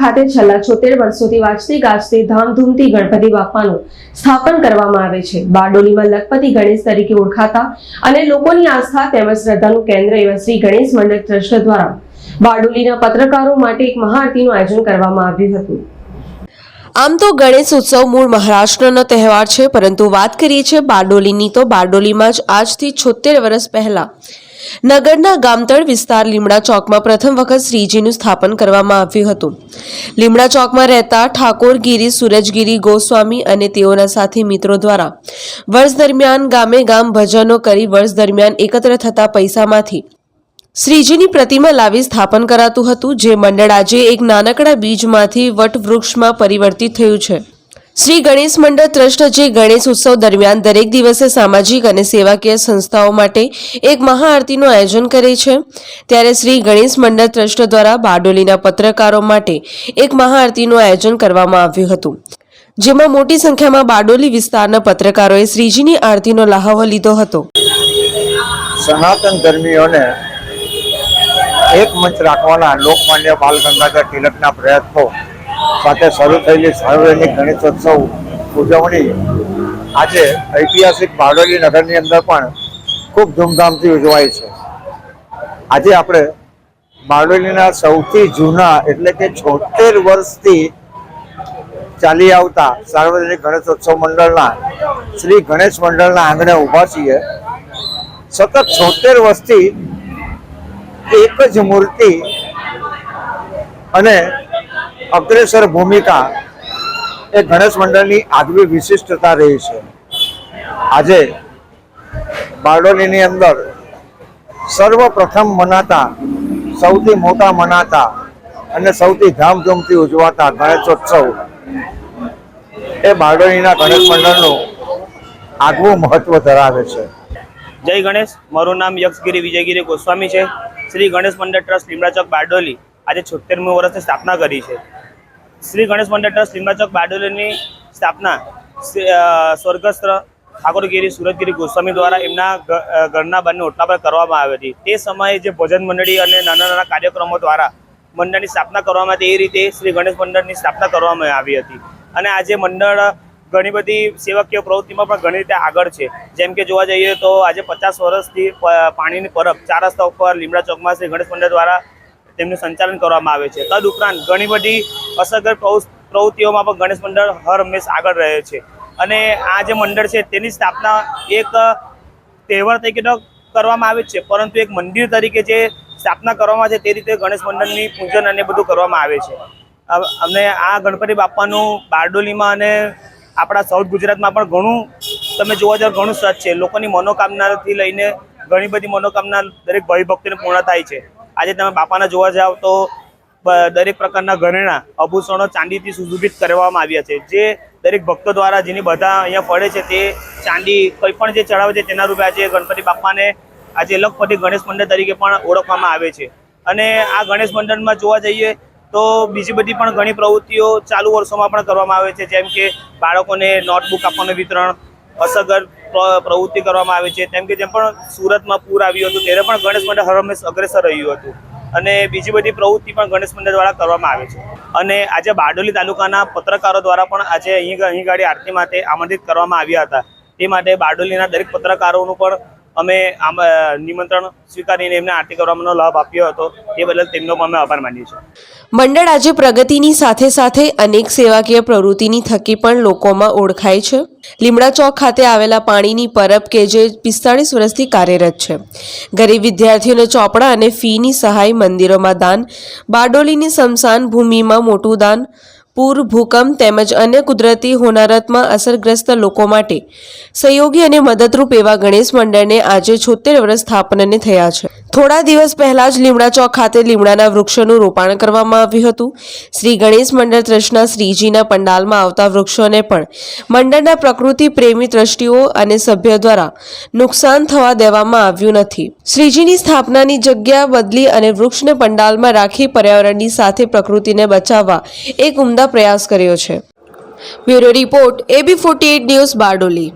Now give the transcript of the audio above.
ખાતે છેલ્લા છોતેર વર્ષોથી વાંચતી ગાજતી ધામધૂમથી ગણપતિ બાપાનું સ્થાપન કરવામાં આવે છે. બારડોલીમાં લખપતિ ગણેશ તરીકે ઓળખાતા અને લોકોની આસ્થા તેમજ શ્રદ્ધાનું કેન્દ્ર એવા શ્રી ગણેશ મંડળ ટ્રસ્ટ દ્વારા બારડોલીના પત્રકારો માટે એક મહાઆરતીનું આયોજન કરવામાં આવ્યું હતું. આમ તો ગણેશ ઉત્સવ મૂળ મહારાષ્ટ્રનો તહેવાર છે, પરંતુ વાત કરીએ છીએ બારડોલીની, તો બારડોલીમાં જ આજથી છોતેર વર્ષ પહેલા નગરના ગામતળ વિસ્તાર લીમડા ચોકમાં પ્રથમ વખત શ્રીજીનું સ્થાપન કરવામાં આવ્યું હતું. લીમડા ચોકમાં રહેતા ઠાકોરગીરી સુરજગીરી, ગોસ્વામી અને તેઓના સાથી મિત્રો દ્વારા વર્ષ દરમિયાન ગામે ગામ ભજનો કરી વર્ષ દરમિયાન એકત્ર થતા પૈસામાંથી શ્રીજીની પ્રતિમા લાવી સ્થાપન કરાતું હતું, જે મંડળ આજે એક નાનકડા બીજમાંથી વટવૃક્ષમાં પરિવર્તિત થયું છે. શ્રી ગણેશ મંડળ ટ્રસ્ટ જે ગણેશ ઉત્સવ દરમિયાન દરેક દિવસે સામાજિક અને સેવાકીય સંસ્થાઓ માટે એક મહાઆરતીનું આયોજન કરે છે. ત્યારે શ્રી ગણેશ મંડળ ટ્રસ્ટ દ્વારા બારડોલીના પત્રકારો માટે એક મહાઆરતીનું આયોજન કરવામાં આવ્યું હતું. જેમાં મોટી સંખ્યામાં બારડોલી વિસ્તારના પત્રકારોએ શ્રીજીની આરતીનો લહાવો લીધો હતો. સનાતન ધર્મીઓને એક મંચ રાખવાના લોકમાન્ય બાલ ગંગાધર તિલકના પ્રયત્નો સાથે શરૂ થયેલી સાર્વજનિક ગણેશોત્સવ ઉજવણી આજે ઐતિહાસિક બારડોલી નગરની અંદર પણ ખૂબ ધૂમધામથી ઉજવાય છે. આજે આપણે બારડોલીના સૌથી જૂના એટલે કે છોતેર વર્ષથી ચાલી આવતા સાર્વજનિક ગણેશોત્સવ મંડળના શ્રી ગણેશ મંડળના આંગણે ઊભા છીએ. સતત છોતેર વર્ષથી એક જ મૂર્તિ અને અગ્રેસર ભૂમિકા એ ગણેશ મંડળની આગવી વિશિષ્ટતા રહી છે. આજે બારડોલીની અંદર સર્વપ્રથમ મનાતા, સૌથી મોટા મનાતા અને સૌથી ધામધૂમથી ઉજવાતા ગણેશોત્સવ એ બારડોલીના ગણેશ મંડળનું આગવું મહત્વ ધરાવે છે. જય ગણેશ, મારું નામ યક્ષગીરી વિજયગીરી ગોસ્વામી છે. શ્રી ગણેશ મંડળ ટ્રસ્ટ લીમડા ચોક બારડોલી આજે છોતેરમી વર્ષની સ્થાપના કરી છે. શ્રી ગણેશ મંડળ ટ્રસ્ટ લીમડા ચોક બારડોલીની સ્થાપના સ્વર્ગસ્થ ઠાકોરગીરી સુરતગીરી ગોસ્વામી દ્વારા એમના ઘરના બંને ઓટલા પર કરવામાં આવી હતી. તે સમયે જે ભજન મંડળી અને નાના નાના કાર્યક્રમો દ્વારા મંડળની સ્થાપના કરવામાં હતી, એ રીતે શ્રી ગણેશ મંડળની સ્થાપના કરવામાં આવી હતી. અને આજે મંડળ ઘણી બધી સેવાકીય પ્રવૃત્તિમાં પણ ઘણી રીતે આગળ છે. જેમ કે જોવા જઈએ તો આજે પચાસ વર્ષથી પાણીની પરબ ચાર રસ્તા ઉપર લીમડા ચોકમાં શ્રી ગણેશ મંડળ દ્વારા તેમનું સંચાલન કરવામાં આવે છે. તદ ઉપરાંત ઘણી બધી અસરગ્રસ્ત પ્રવૃ- પ્રવૃત્તિઓમાં પણ ગણેશ મંડળ હર હંમેશ આગળ રહે છે. અને આ જે મંડળ છે તેની સ્થાપના એક તહેવાર તરીકે કરવામાં આવે છે, પરંતુ એક મંદિર તરીકે જે સ્થાપના કરવામાં છે તે રીતે ગણેશ મંડળની પૂજન અને બધું કરવામાં આવે છે. અમને આ ગણપતિ બાપાનું બારડોલીમાં અને આપણા સાઉથ ગુજરાતમાં પણ ઘણું, તમે જોવા જાવ ઘણું સચ છે. લોકોની મનોકામનાથી લઈને ઘણી બધી મનોકામના દરેક ભાઈ ભક્તોને પૂર્ણ થાય છે. આજે તમે બાપાના જોવા જાઓ તો દરેક પ્રકારના ઘરેણા આભૂષણો ચાંદીથી સુશોભિત કરવામાં આવ્યા છે. જે દરેક ભક્તો દ્વારા જેની બધા અહીંયા ફળે છે તે ચાંદી કંઈ પણ જે ચડાવે છે તેના રૂપે આજે ગણપતિ બાપાને આજે લખપતિ ગણેશ મંડળ તરીકે પણ ઓળખવામાં આવે છે. અને આ ગણેશ મંડળમાં જોવા જઈએ તો બીજી બધી પણ ઘણી પ્રવૃત્તિઓ ચાલુ વર્ષોમાં પણ કરવામાં આવે છે. જેમ કે બાળકોને નોટબુક આપવાનું વિતરણ, અસગર પ્રવૃત્તિ કરવામાં આવે છે. તેમ કે જેમ પણ સુરતમાં પૂર આવ્યું હતું, ત્યારે પણ ગણેશ મંડળ હર હંમેશ અગ્રેસર રહ્યું હતું. અને બીજી બધી પ્રવૃત્તિ પણ ગણેશ મંડળ દ્વારા કરવામાં આવે છે. અને આજે બારડોલી તાલુકાના પત્રકારો દ્વારા પણ આજે અહીં અહીં ગાડી આરતી માટે આમંત્રિત કરવામાં આવ્યા હતા. તે માટે બારડોલીના દરેક પત્રકારોનું પણ અમે આમ નિમંત્રણ સ્વીકારીને એમને આરતી કરવાનો લાભ આપ્યો હતો. તે બદલ તેમનો પણ અમે આભાર માનીએ છીએ. મંડળ આજે પ્રગતિની સાથે સાથે અનેક સેવાકીય પ્રવૃત્તિની થકી પણ લોકોમાં ઓળખાય છે. લીમડા ચોક ખાતે આવેલા પાણીની પરબ કે જે પિસ્તાળીસ વર્ષથી કાર્યરત છે. ગરીબ વિદ્યાર્થીઓને ચોપડા અને ફીની સહાય, મંદિરોમાં દાન, બારડોલીની સ્મશાન ભૂમિમાં મોટું દાન, પૂર, ભૂકંપ તેમજ અન્ય કુદરતી હોનારતમાં અસરગ્રસ્ત લોકો માટે સહયોગી અને મદદરૂપ એવા ગણેશ મંડળને આજે છોતેર વર્ષ સ્થાપનાને થયા છે. થોડા દિવસ પહેલા જ લીમડા ચોક ખાતે લીમડાના વૃક્ષોનું રોપાણ કરવામાં આવ્યું હતું. શ્રી ગણેશ મંડળ ટ્રસ્ટના શ્રીજીના પંડાલમાં આવતા વૃક્ષોને પણ મંડળના પ્રકૃતિ પ્રેમી ટ્રસ્ટીઓ અને સભ્યો દ્વારા નુકસાન થવા દેવામાં આવ્યું નથી. શ્રીજીની સ્થાપનાની જગ્યા બદલી અને વૃક્ષને પંડાલમાં રાખી પર્યાવરણની સાથે પ્રકૃતિને બચાવવા એક ઉમદા પ્રયાસ કર્યો છે. Bureau report A B forty news Bardoli.